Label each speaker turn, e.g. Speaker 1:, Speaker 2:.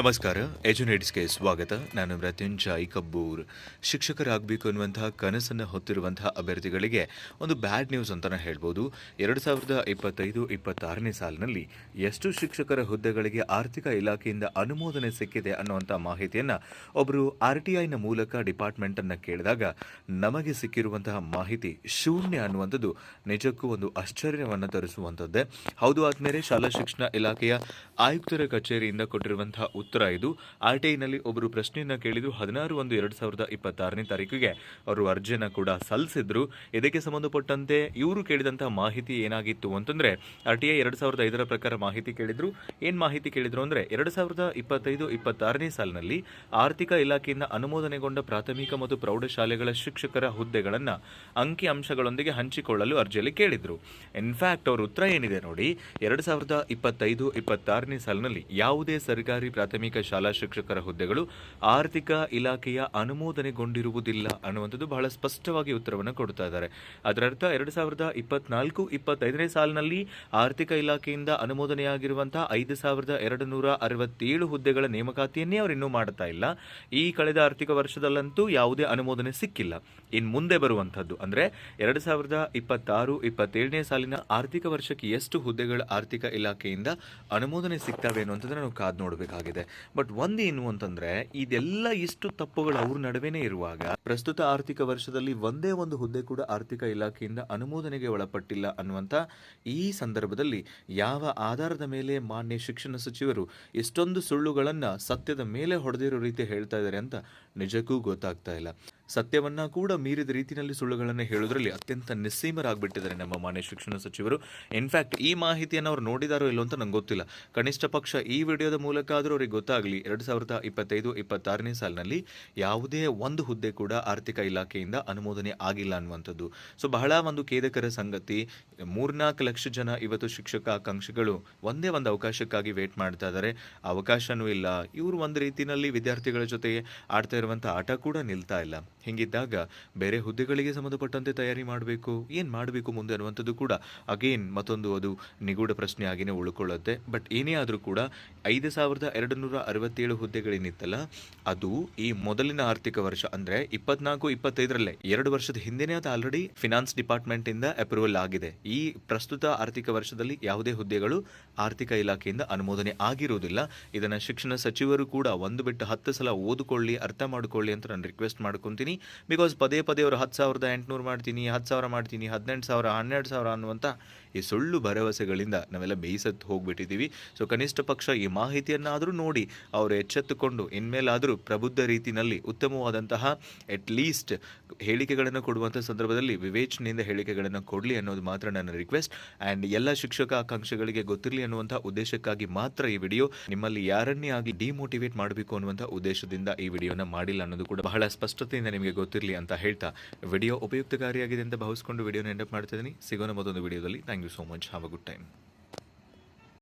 Speaker 1: ನಮಸ್ಕಾರ ಎಜುನೇಟ್ಸ್ಗೆ ಸ್ವಾಗತ. ನಾನು ಮೃತ್ಯುಂಜಯ್ ಕಬ್ಬೂರ್. ಶಿಕ್ಷಕರಾಗಬೇಕು ಅನ್ನುವಂತಹ ಕನಸನ್ನು ಹೊತ್ತಿರುವಂತಹ ಅಭ್ಯರ್ಥಿಗಳಿಗೆ ಒಂದು ಬ್ಯಾಡ್ ನ್ಯೂಸ್ ಅಂತಲೇ ಹೇಳ್ಬೋದು. ಎರಡು ಸಾವಿರದ ಇಪ್ಪತ್ತೈದು, ಇಪ್ಪತ್ತಾರನೇ ಸಾಲಿನಲ್ಲಿ ಎಷ್ಟು ಶಿಕ್ಷಕರ ಹುದ್ದೆಗಳಿಗೆ ಆರ್ಥಿಕ ಇಲಾಖೆಯಿಂದ ಅನುಮೋದನೆ ಸಿಕ್ಕಿದೆ ಅನ್ನುವಂಥ ಮಾಹಿತಿಯನ್ನು ಒಬ್ಬರು ಆರ್ ಟಿ ಐನ ಮೂಲಕ ಡಿಪಾರ್ಟ್ಮೆಂಟನ್ನು ಕೇಳಿದಾಗ ನಮಗೆ ಸಿಕ್ಕಿರುವಂತಹ ಮಾಹಿತಿ ಶೂನ್ಯ ಅನ್ನುವಂಥದ್ದು ನಿಜಕ್ಕೂ ಒಂದು ಆಶ್ಚರ್ಯವನ್ನು ತರಿಸುವಂಥದ್ದೇ. ಹೌದು ಆದಮೇಲೆ ಶಾಲಾ ಶಿಕ್ಷಣ ಇಲಾಖೆಯ ಆಯುಕ್ತರ ಕಚೇರಿಯಿಂದ ಕೊಟ್ಟಿರುವಂತಹ ಉತ್ತರ ಇದು ಆರ್ ಟಿ ಐನಲ್ಲಿ ಒಬ್ಬರು ಪ್ರಶ್ನೆಯನ್ನು ಕೇಳಿದ್ರು ಹದಿನಾರು ಒಂದು ಎರಡು ಸಾವಿರದ ಇಪ್ಪತ್ತಾರನೇ ತಾರೀಕಿಗೆ. ಅವರು ಅರ್ಜಿಯನ್ನು ಕೂಡ ಸಲ್ಲಿಸಿದ್ರು. ಇದಕ್ಕೆ ಸಂಬಂಧಪಟ್ಟಂತೆ ಇವರು ಕೇಳಿದಂತಹ ಮಾಹಿತಿ ಏನಾಗಿತ್ತು ಅಂತಂದ್ರೆ ಆರ್ ಟಿ ಎರಡು ಸಾವಿರದ ಐದರ ಪ್ರಕಾರ ಮಾಹಿತಿ ಕೇಳಿದ್ರು. ಏನ್ ಮಾಹಿತಿ ಕೇಳಿದ್ರು ಅಂದ್ರೆ, ಎರಡು ಸಾವಿರದ ಇಪ್ಪತ್ತೈದು, ಇಪ್ಪತ್ತಾರನೇ ಸಾಲಿನಲ್ಲಿ ಆರ್ಥಿಕ ಇಲಾಖೆಯಿಂದ ಅನುಮೋದನೆಗೊಂಡ ಪ್ರಾಥಮಿಕ ಮತ್ತು ಪ್ರೌಢಶಾಲೆಗಳ ಶಿಕ್ಷಕರ ಹುದ್ದೆಗಳನ್ನು ಅಂಕಿ ಅಂಶಗಳೊಂದಿಗೆ ಹಂಚಿಕೊಳ್ಳಲು ಅರ್ಜಿಯಲ್ಲಿ ಕೇಳಿದ್ರು. ಇನ್ಫ್ಯಾಕ್ಟ್ ಅವ್ರ ಉತ್ತರ ಏನಿದೆ ನೋಡಿ, ಎರಡು ಸಾವಿರದ ಇಪ್ಪತ್ತೈದು, ಇಪ್ಪತ್ತಾರನೇ ಸಾಲಿನಲ್ಲಿ ಯಾವುದೇ ಸರ್ಕಾರಿ ಪ್ರಾಥಮಿಕ ಶಾಲಾ ಶಿಕ್ಷಕರ ಹುದ್ದೆಗಳು ಆರ್ಥಿಕ ಇಲಾಖೆಯ ಅನುಮೋದನೆಗೊಂಡಿರುವುದಿಲ್ಲ ಅನ್ನುವಂಥದ್ದು ಬಹಳ ಸ್ಪಷ್ಟವಾಗಿ ಉತ್ತರವನ್ನು ಕೊಡ್ತಾ ಇದ್ದಾರೆ. ಅದರರ್ಥ ಎರಡು ಸಾವಿರದ ಇಪ್ಪತ್ನಾಲ್ಕು, ಇಪ್ಪತ್ತೈದನೇ ಸಾಲಿನಲ್ಲಿ ಆರ್ಥಿಕ ಇಲಾಖೆಯಿಂದ ಅನುಮೋದನೆಯಾಗಿರುವಂತಹ ಐದು ಸಾವಿರದ ಎರಡು ನೂರ ಅರವತ್ತೇಳು ಹುದ್ದೆಗಳ ನೇಮಕಾತಿಯನ್ನೇ ಅವರು ಇನ್ನೂ ಮಾಡ್ತಾ ಇಲ್ಲ. ಈ ಕಳೆದ ಆರ್ಥಿಕ ವರ್ಷದಲ್ಲಂತೂ ಯಾವುದೇ ಅನುಮೋದನೆ ಸಿಕ್ಕಿಲ್ಲ. ಇನ್ನು ಮುಂದೆ ಬರುವಂಥದ್ದು ಅಂದ್ರೆ ಎರಡು ಸಾವಿರದ ಇಪ್ಪತ್ತಾರು, ಇಪ್ಪತ್ತೇಳನೇ ಸಾಲಿನ ಆರ್ಥಿಕ ವರ್ಷಕ್ಕೆ ಎಷ್ಟು ಹುದ್ದೆಗಳ ಆರ್ಥಿಕ ಇಲಾಖೆಯಿಂದ ಅನುಮೋದನೆ ಸಿಗ್ತವೆ ಅನ್ನುವಂಥದ್ದು ನಾವು ಕಾದ್ ನೋಡಬೇಕಾಗಿದೆ. ಬಟ್ ಒಂದೇನು ಅಂತಂದ್ರೆ, ಇದೆಲ್ಲ ಇಷ್ಟು ತಪ್ಪುಗಳು ಅವ್ರ ನಡುವೆನೇ ಇರುವಾಗ, ಪ್ರಸ್ತುತ ಆರ್ಥಿಕ ವರ್ಷದಲ್ಲಿ ಒಂದೇ ಒಂದು ಹುದ್ದೆ ಕೂಡ ಆರ್ಥಿಕ ಇಲಾಖೆಯಿಂದ ಅನುಮೋದನೆಗೆ ಒಳಪಟ್ಟಿಲ್ಲ ಅನ್ನುವಂಥ ಈ ಸಂದರ್ಭದಲ್ಲಿ ಯಾವ ಆಧಾರದ ಮೇಲೆ ಮಾನ್ಯ ಶಿಕ್ಷಣ ಸಚಿವರು ಇಷ್ಟೊಂದು ಸುಳ್ಳುಗಳನ್ನ ಸತ್ಯದ ಮೇಲೆ ಹೊಡೆದಿರೋ ರೀತಿ ಹೇಳ್ತಾ ಇದ್ದಾರೆ ಅಂತ ನಿಜಕ್ಕೂ ಗೊತ್ತಾಗ್ತಾ ಇಲ್ಲ. ಸತ್ಯವನ್ನ ಕೂಡ ಮೀರಿದ ರೀತಿಯಲ್ಲಿ ಸುಳ್ಳುಗಳನ್ನು ಹೇಳೋದ್ರಲ್ಲಿ ಅತ್ಯಂತ ನಿಸ್ಸೀಮರಾಗ್ಬಿಟ್ಟಿದ್ದಾರೆ ನಮ್ಮ ಮಾನ್ಯ ಶಿಕ್ಷಣ ಸಚಿವರು. ಇನ್ಫ್ಯಾಕ್ಟ್ ಈ ಮಾಹಿತಿಯನ್ನು ಅವ್ರು ನೋಡಿದಾರೋ ಇಲ್ಲೋ ಅಂತ ನಂಗೆ ಗೊತ್ತಿಲ್ಲ. ಕನಿಷ್ಠ ಪಕ್ಷ ಈ ವಿಡಿಯೋದ ಮೂಲಕ ಆದರೂ ಅವ್ರಿಗೆ ಗೊತ್ತಾಗಲಿ. ಎರಡು ಸಾವಿರದ ಇಪ್ಪತ್ತೈದು, ಇಪ್ಪತ್ತಾರನೇ ಸಾಲಿನಲ್ಲಿ ಯಾವುದೇ ಒಂದು ಹುದ್ದೆ ಕೂಡ ಆರ್ಥಿಕ ಇಲಾಖೆಯಿಂದ ಅನುಮೋದನೆ ಆಗಿಲ್ಲ ಅನ್ನುವಂಥದ್ದು. ಸೊ ಬಹಳ ಒಂದು ಖೇದಕರ ಸಂಗತಿ. ಮೂರ್ನಾಲ್ಕು ಲಕ್ಷ ಜನ ಇವತ್ತು ಶಿಕ್ಷಕ ಆಕಾಂಕ್ಷಿಗಳು ಒಂದೇ ಒಂದು ಅವಕಾಶಕ್ಕಾಗಿ ವೇಟ್ ಮಾಡ್ತಾ ಇದ್ದಾರೆ ಅವಕಾಶನೂ ಇಲ್ಲ. ಇವರು ಒಂದು ರೀತಿಯಲ್ಲಿ ವಿದ್ಯಾರ್ಥಿಗಳ ಜೊತೆ ಆಡ್ತಾ ಇರುವಂಥ ಆಟ ಕೂಡ ನಿಲ್ತಾ ಇಲ್ಲ. ಹಿಂಗಿದ್ದಾಗ ಬೇರೆ ಹುದ್ದೆಗಳಿಗೆ ಸಂಬಂಧಪಟ್ಟಂತೆ ತಯಾರಿ ಮಾಡಬೇಕು, ಏನು ಮಾಡಬೇಕು ಮುಂದೆ ಅನ್ನುವಂಥದ್ದು ಕೂಡ ಅಗೇನ್ ಮತ್ತೊಂದು ಅದು ನಿಗೂಢ ಪ್ರಶ್ನೆ ಆಗಿನೇ ಉಳ್ಕೊಳ್ಳುತ್ತೆ. ಬಟ್ ಏನೇ ಆದರೂ ಕೂಡ ಐದು ಸಾವಿರದ ಎರಡು ನೂರ ಅರವತ್ತೇಳು ಹುದ್ದೆಗಳೇನಿತ್ತಲ್ಲ, ಅದು ಈ ಮೊದಲಿನ ಆರ್ಥಿಕ ವರ್ಷ ಅಂದರೆ ಇಪ್ಪತ್ನಾಲ್ಕು, ಇಪ್ಪತ್ತೈದರಲ್ಲೇ ಎರಡು ವರ್ಷದ ಹಿಂದೆನೇ ಅದು ಆಲ್ರೆಡಿ ಫಿನಾನ್ಸ್ ಡಿಪಾರ್ಟ್ಮೆಂಟಿಂದ ಅಪ್ರೂವಲ್ ಆಗಿದೆ. ಈ ಪ್ರಸ್ತುತ ಆರ್ಥಿಕ ವರ್ಷದಲ್ಲಿ ಯಾವುದೇ ಹುದ್ದೆಗಳು ಆರ್ಥಿಕ ಇಲಾಖೆಯಿಂದ ಅನುಮೋದನೆ ಆಗಿರುವುದಿಲ್ಲ. ಇದನ್ನು ಶಿಕ್ಷಣ ಸಚಿವರು ಕೂಡ ಒಂದು ಬಿಟ್ಟು ಹತ್ತು ಸಲ ಓದಿಕೊಳ್ಳಿ, ಅರ್ಥ ಮಾಡಿಕೊಳ್ಳಿ ಅಂತ ನಾನು ರಿಕ್ವೆಸ್ಟ್ ಮಾಡ್ಕೊತೀನಿ. ಬಿಕಾಸ್ ಪದೇ ಪದೇ ಅವರು ಹತ್ತು ಸಾವಿರದ ಎಂಟುನೂರು ಮಾಡ್ತೀನಿ, ಹತ್ತು ಸಾವಿರ ಮಾಡ್ತೀನಿ, ಹದಿನೆಂಟು ಸಾವಿರ, ಹನ್ನೆರಡು ಸಾವಿರ ಅನ್ನುವಂಥ ಈ ಸುಳ್ಳು ಭರವಸೆಗಳಿಂದ ನಾವೆಲ್ಲ ಬೇಯಿಸತ್ತು ಹೋಗ್ಬಿಟ್ಟಿದ್ದೀವಿ. ಸೊ ಕನಿಷ್ಠ ಪಕ್ಷ ಈ ಮಾಹಿತಿಯನ್ನಾದರೂ ನೋಡಿ, ಅವರು ಎಚ್ಚೆತ್ತುಕೊಂಡು, ಇನ್ಮೇಲಾದರೂ ಪ್ರಬುದ್ಧ ರೀತಿಯಲ್ಲಿ ಉತ್ತಮವಾದಂತಹ ಅಟ್ ಲೀಸ್ಟ್ ಹೇಳಿಕೆಗಳನ್ನು ಕೊಡುವಂಥ ಸಂದರ್ಭದಲ್ಲಿ ವಿವೇಚನೆಯಿಂದ ಹೇಳಿಕೆಗಳನ್ನು ಕೊಡಲಿ ಅನ್ನೋದು ಮಾತ್ರ ನನ್ನ ರಿಕ್ವೆಸ್ಟ್ ಆ್ಯಂಡ್ ಎಲ್ಲ ಶಿಕ್ಷಕ ಆಕಾಂಕ್ಷೆಗಳಿಗೆ ಗೊತ್ತಿರಲಿ ಅನ್ನುವಂಥ ಉದ್ದೇಶಕ್ಕಾಗಿ ಮಾತ್ರ ಈ ವಿಡಿಯೋ ನಿಮ್ಮಲ್ಲಿ ಯಾರನ್ನೇ ಆಗಲಿ ಡಿಮೋಟಿವೇಟ್ ಮಾಡಬೇಕು ಅನ್ನುವಂಥ ಉದ್ದೇಶದಿಂದ ಈ ವಿಡಿಯೋನ ಮಾಡಿಲ್ಲ ಅನ್ನೋದು ಕೂಡ ಬಹಳ ಸ್ಪಷ್ಟತೆಯಿಂದ ಗೊತ್ತಿರಲಿ ಅಂತ ಹೇಳ್ತಾ ವಿಡಿಯೋ ಉಪಯುಕ್ತಕಾರಿಯಾಗಿದೆ ಅಂತ ಭಾವಿಸ್ಕೊಂಡು ವಿಡಿಯೋನ ಎಂಡಪ್ ಮಾಡ್ತಿದ್ದೀನಿ ಸಿಗೋಣ ಮತ್ತೊಂದು ವಿಡಿಯೋದಲ್ಲಿ. Thank you so much have a good time